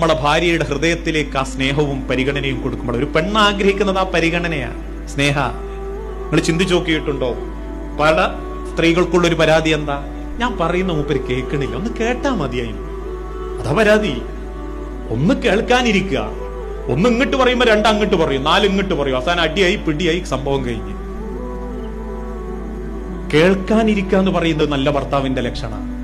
നമ്മളെ ഭാര്യയുടെ ഹൃദയത്തിലേക്ക് ആ സ്നേഹവും പരിഗണനയും കൊടുക്കുമ്പോൾ ഒരു പെണ്ണ് ആഗ്രഹിക്കുന്നത് ആ പരിഗണനയാണ്. സ്നേഹ നിങ്ങൾ ചിന്തിച്ചു നോക്കിയിട്ടുണ്ടോ? പല സ്ത്രീകൾക്കുള്ള ഒരു പരാതി എന്താ? ഞാൻ പറയുന്ന മൂപ്പര് കേൾക്കണില്ല. ഒന്ന് കേട്ടാ മതിയായി. അതാ പരാതി. ഒന്ന് കേൾക്കാനിരിക്കുക. ഒന്ന് ഇങ്ങോട്ട് പറയുമ്പോ രണ്ട് അങ്ങോട്ട് പറയും. നാല് ഇങ്ങോട്ട് പറയും. അവസാനം അടിയായി പിടിയായി സംഭവം കഴിഞ്ഞ്. കേൾക്കാനിരിക്കുക എന്ന് പറയുന്നത് നല്ല ഭർത്താവിന്റെ ലക്ഷണം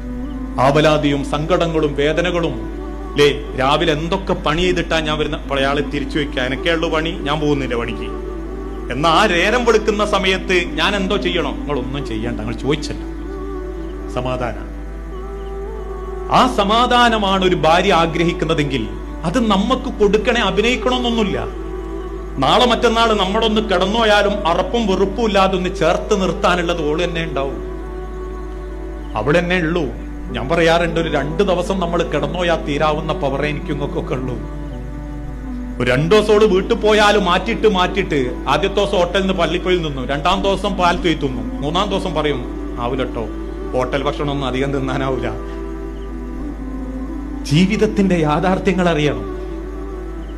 ആവലാതിയും സങ്കടങ്ങളും വേദനകളും ലേ രാവിലെ എന്തൊക്കെ പണി ചെയ്തിട്ടാ ഞാൻ വരുന്ന അയാളെ തിരിച്ചു വെക്കുക എനക്കുള്ള പണി ഞാൻ പോകുന്നില്ല പണിക്ക്. എന്നാ ആ രേരം വെളുക്കുന്ന സമയത്ത് ഞാൻ എന്തോ ചെയ്യണോ? നിങ്ങൾ ഒന്നും ചെയ്യണ്ട നിങ്ങൾ ചോദിച്ചല്ല. സമാധാന ആ സമാധാനമാണ് ഒരു ഭാര്യ ആഗ്രഹിക്കുന്നതെങ്കിൽ അത് നമുക്ക് കൊടുക്കണേ അഭിനയിക്കണമെന്നൊന്നുമില്ല. നാളെ മറ്റന്നാൾ നമ്മളൊന്ന് കിടന്നുപോയാലും അറപ്പും വെറുപ്പും ഇല്ലാതെ ഒന്ന് ചേർത്ത് നിർത്താനുള്ളത് ഓൾ തന്നെ ഉണ്ടാവും. അവിടെ തന്നെ ഉള്ളൂ. ഞാൻ പറയാറുണ്ട് ഒരു രണ്ട് ദിവസം നമ്മൾ കിടന്നോയാ തീരാവുന്ന പവറേ എനിക്കൊക്കെ ഉള്ളൂ. ഒരു രണ്ടു ദിവസോട് വീട്ടിൽ പോയാലും മാറ്റിയിട്ട് മാറ്റിയിട്ട് ആദ്യത്തെ ദിവസം ഹോട്ടലിൽ നിന്ന് പള്ളിപ്പോയിൽ നിന്നു. രണ്ടാം ദിവസം പാൽ തീത്തുന്നു മൂന്നാം ദിവസം പറയും ആവില്ലട്ടോ ഹോട്ടൽ ഭക്ഷണം ഒന്നും അധികം തിന്നാനാവില്ല ജീവിതത്തിന്റെ യാഥാർത്ഥ്യങ്ങൾ അറിയണം.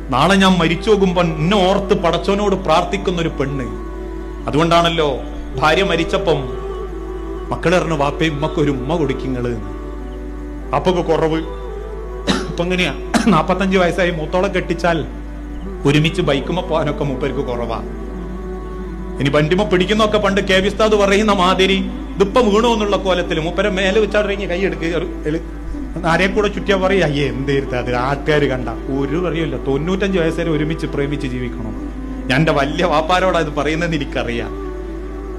നാളെ ഞാൻ മരിച്ചു പോകുമ്പോൾ എന്നെ ഓർത്ത് പടച്ചോനോട് പ്രാർത്ഥിക്കുന്ന ഒരു പെണ്ണ്. അതുകൊണ്ടാണല്ലോ ഭാര്യ മരിച്ചപ്പം മക്കളറിഞ്ഞു വാപ്പയും ഉമ്മക്കൊരു ഉമ്മ കൊടുക്കിങ്ങൾ. അപ്പൊക്കെ കുറവ്. ഇപ്പൊ എങ്ങനെയാ? നാപ്പത്തഞ്ച് വയസ്സായി മൂത്തോളം കെട്ടിച്ചാൽ ഒരുമിച്ച് ബൈക്കുമ്പോ പോകാനൊക്കെ മൂപ്പർക്ക് കുറവാ. ഇനി വണ്ടിമ പിടിക്കുന്നൊക്കെ പണ്ട് കെ വിസ്താദ് പറയുന്ന മാതിരി ഇതിപ്പം വീണു എന്നുള്ള കോലത്തിൽ മൂപ്പരെ മേലെ വെച്ചാടിറങ്ങി കൈ എടുക്കുക ആരെയും കൂടെ ചുറ്റിയാ പറയും അയ്യേ എന്തേരുത്ത അത്? ആൾക്കാർ കണ്ട. ഒരു അറിയില്ല. തൊണ്ണൂറ്റഞ്ച് വയസ്സുവരെ ഒരുമിച്ച് പ്രേമിച്ച് ജീവിക്കണം? ഞാൻ വലിയ വാപ്പാരോടാ ഇത് പറയുന്നതെന്ന് എനിക്കറിയാം.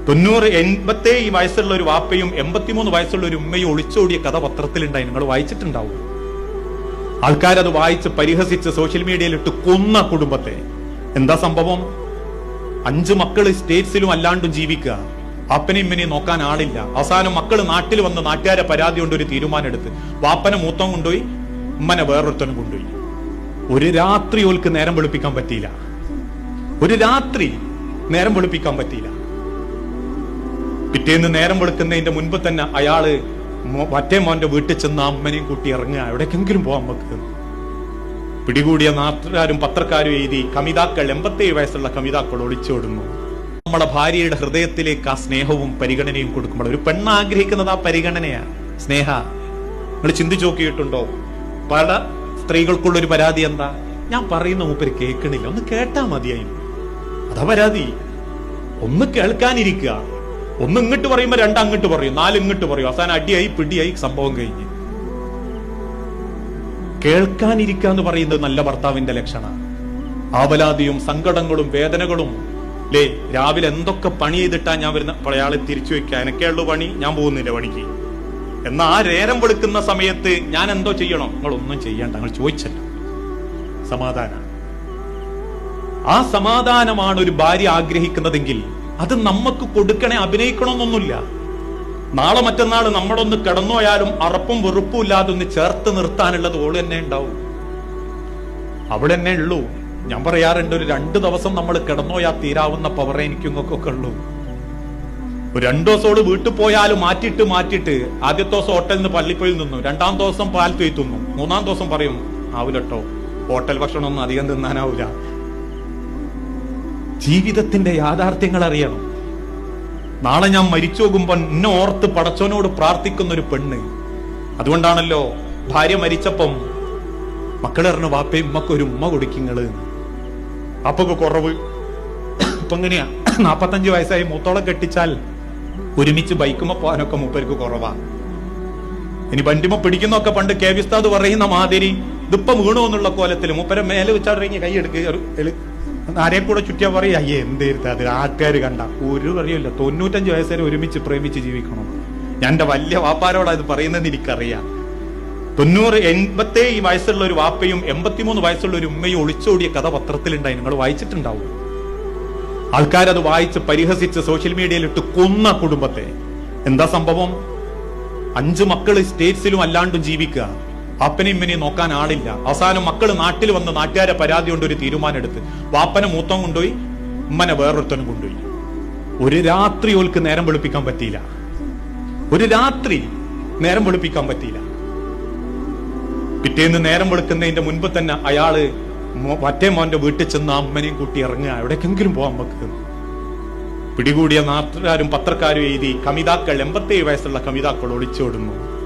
തൊണ്ണൂറ് എൺപത്തേഴ് വയസ്സുള്ള ഒരു വാപ്പയും എൺപത്തിമൂന്ന് വയസ്സുള്ള ഒരു ഉമ്മയും ഒളിച്ചോടിയ കഥ പത്രത്തിലുണ്ടായി. നിങ്ങൾ വായിച്ചിട്ടുണ്ടാവും. ആൾക്കാരത് വായിച്ച് പരിഹസിച്ച് സോഷ്യൽ മീഡിയയിൽ ഇട്ട് കൊന്ന കുടുംബത്തെ. എന്താ സംഭവം? അഞ്ച് മക്കൾ സ്റ്റേറ്റ്സിലും അല്ലാണ്ടും ജീവിക്കുക. അപ്പനെയും ഇമ്മനെയും നോക്കാൻ ആളില്ല. അവസാനം മക്കൾ നാട്ടിൽ വന്ന് നാട്ടുകാരെ പരാതി കൊണ്ട് ഒരു തീരുമാനം എടുത്ത് വാപ്പനെ മൂത്തം കൊണ്ടുപോയി ഉമ്മനെ വേറൊരുത്തനും കൊണ്ടുപോയി. ഒരു രാത്രി ഓൽക്ക് നേരം വെളുപ്പിക്കാൻ പറ്റിയില്ല. ഒരു രാത്രി നേരം വെളുപ്പിക്കാൻ പറ്റിയില്ല. പിറ്റേന്ന് നേരം വെളുക്കുന്നതിന്റെ മുൻപ് തന്നെ അയാൾ മറ്റേ മോന്റെ വീട്ടിൽ ചെന്ന് അമ്മനെയും കൂട്ടി ഇറങ്ങുക. എവിടേക്കെങ്കിലും പോവാൻ നമുക്ക്. പിടികൂടിയ നാട്ടുകാരും പത്രക്കാരും എഴുതി കമിതാക്കൾ എൺപത്തേഴ് വയസ്സുള്ള കമിതാക്കൾ ഒളിച്ചോടുന്നു. നമ്മളെ ഭാര്യയുടെ ഹൃദയത്തിലേക്ക് ആ സ്നേഹവും പരിഗണനയും കൊടുക്കുമ്പോൾ ഒരു പെണ്ണ് ആഗ്രഹിക്കുന്നത് ആ പരിഗണനയാ സ്നേഹ നിങ്ങൾ ചിന്തിച്ചു നോക്കിയിട്ടുണ്ടോ? പല സ്ത്രീകൾക്കുള്ള ഒരു പരാതി എന്താ? ഞാൻ പറയുന്ന മൂപ്പര് കേൾക്കണില്ല. ഒന്ന് കേട്ടാ മതിയായി അതാ പരാതി. ഒന്ന് കേൾക്കാനിരിക്കുക. ഒന്ന് ഇങ്ങോട്ട് പറയുമ്പോ രണ്ട് അങ്ങോട്ട് പറയും നാല് ഇങ്ങോട്ട് പറയും. അവസാനം അടിയായി പിടിയായി സംഭവം കഴിഞ്ഞ്. കേൾക്കാനിരിക്കുക എന്ന് പറയുന്നത് നല്ല ഭർത്താവിന്റെ ലക്ഷണം. ആവലാതിയും സങ്കടങ്ങളും വേദനകളും. ലേ രാവിലെ എന്തൊക്കെ പണി ചെയ്തിട്ടാ ഞാൻ വരുന്ന അയാളെ തിരിച്ചു വെക്കുക എനക്കുള്ള പണി ഞാൻ പോകുന്നില്ല പണിക്ക്. എന്നാ ആ രേരം വെളുക്കുന്ന സമയത്ത് ഞാൻ എന്തോ ചെയ്യണം? നിങ്ങൾ ഒന്നും ചെയ്യണ്ട നിങ്ങൾ ചോദിച്ചല്ല. സമാധാന. ആ സമാധാനമാണ് ഒരു ഭാര്യ ആഗ്രഹിക്കുന്നതെങ്കിൽ അത് നമുക്ക് കൊടുക്കണേ അഭിനയിക്കണമെന്നൊന്നുമില്ല. നാളെ മറ്റന്നാൾ നമ്മുടെ ഒന്ന് കിടന്നുപോയാലും അറപ്പും വെറുപ്പും ഇല്ലാതെ ഒന്ന് ചേർത്ത് നിർത്താനുള്ളത് ഓൾ തന്നെ ഉണ്ടാവും. അവിടെ തന്നെ ഉള്ളൂ. ഞാൻ പറയാറുണ്ട് ഒരു രണ്ട് ദിവസം നമ്മൾ കിടന്നുപോയാൽ തീരാവുന്ന പവറേ എനിക്കൊക്കെ ഉള്ളൂ. ഒരു രണ്ടു ദിവസം വീട്ടിൽ പോയാലും മാറ്റിയിട്ട് മാറ്റിയിട്ട് ആദ്യത്തെ ദിവസം ഹോട്ടലിൽ നിന്ന് പള്ളിപ്പോയിൽ നിന്നു. രണ്ടാം ദിവസം പാൽ തീറ്റുന്നു മൂന്നാം ദിവസം പറയും ആവില്ലട്ടോ ഹോട്ടൽ ഭക്ഷണം ഒന്നും അധികം തിന്നാനാവില്ല ജീവിതത്തിന്റെ യാഥാർത്ഥ്യങ്ങൾ അറിയണം. നാളെ ഞാൻ മരിച്ചു പോകുമ്പോൾ എന്നെ ഓർത്ത് പടച്ചോനോട് പ്രാർത്ഥിക്കുന്ന ഒരു പെണ്ണ്. അതുകൊണ്ടാണല്ലോ ഭാര്യ മരിച്ചപ്പം മക്കളറിഞ്ഞു വാപ്പയും ഉമ്മക്ക് ഒരു ഉമ്മ കൊടുക്കിങ്ങൾ അപ്പൊക്കെ കുറവ്. ഇപ്പൊ എങ്ങനെയാ? നാപ്പത്തഞ്ച് വയസ്സായി മൂത്തോളം കെട്ടിച്ചാൽ ഒരുമിച്ച് ബൈക്കുമ്മ പോകാനൊക്കെ മൂപ്പർക്ക് കുറവാ. ഇനി ബണ്ടിമ പിടിക്കുന്നൊക്കെ പണ്ട് കെ വിസ്താദ് പറയുന്ന മാതിരി ഇതിപ്പം വീണു എന്നുള്ള കോലത്തിൽ മൂപ്പരെ മേലെ വെച്ചാൽ കൈ എടുക്കുക ആരെ കൂടെ ചുറ്റിയാ പറയും അയ്യേ എന്തേരുത്ത അത് ആൾക്കാർ കണ്ട. ഒരു അറിയില്ല. തൊണ്ണൂറ്റഞ്ച് വയസ്സുവരെ ഒരുമിച്ച് പ്രേമിച്ച് ജീവിക്കണം. ഞാൻ എന്റെ വലിയ വാപ്പാരോടാ ഇത് പറയുന്നതെന്ന് എനിക്കറിയാം. തൊണ്ണൂറ് എൺപത്തേഴ് വയസ്സുള്ള ഒരു വാപ്പയും എൺപത്തിമൂന്ന് വയസ്സുള്ള ഒരു ഉമ്മയും ഒളിച്ചോടിയ കഥ പത്രത്തിലുണ്ടായി. നിങ്ങൾ വായിച്ചിട്ടുണ്ടാവും. ആൾക്കാരത് വായിച്ച് പരിഹസിച്ച് സോഷ്യൽ മീഡിയയിൽ ഇട്ട് കൊന്ന കുടുംബത്തെ. എന്താ സംഭവം? അഞ്ചു മക്കൾ സ്റ്റേറ്റ്സിലും അല്ലാണ്ടും ജീവിക്കുക. അപ്പനെയും ഇമ്മനെയും നോക്കാൻ ആളില്ല. അവസാനം മക്കൾ നാട്ടിൽ വന്ന് നാട്ടുകാരെ പരാതി കൊണ്ട് ഒരു തീരുമാനം എടുത്ത് വാപ്പനെ മൂത്തം കൊണ്ടുപോയി ഉമ്മനെ വേറൊരുത്തനും കൊണ്ടുപോയി. ഒരു രാത്രി ഓൽക്ക് നേരം വെളുപ്പിക്കാൻ പറ്റിയില്ല. ഒരു രാത്രി നേരം വെളുപ്പിക്കാൻ പറ്റിയില്ല. പിറ്റേന്ന് നേരം വെളുക്കുന്നതിന്റെ മുൻപ് തന്നെ അയാൾ മറ്റേ മോന്റെ വീട്ടിൽ ചെന്ന് അമ്മനെയും കൂട്ടി ഇറങ്ങുക. എവിടേക്കെങ്കിലും പോവാൻ നമുക്ക്. പിടികൂടിയ നാട്ടുകാരും പത്രക്കാരും എഴുതി കമിതാക്കൾ എൺപത്തേഴ് വയസ്സുള്ള കമിതാക്കൾ ഒളിച്ചോടുന്നു.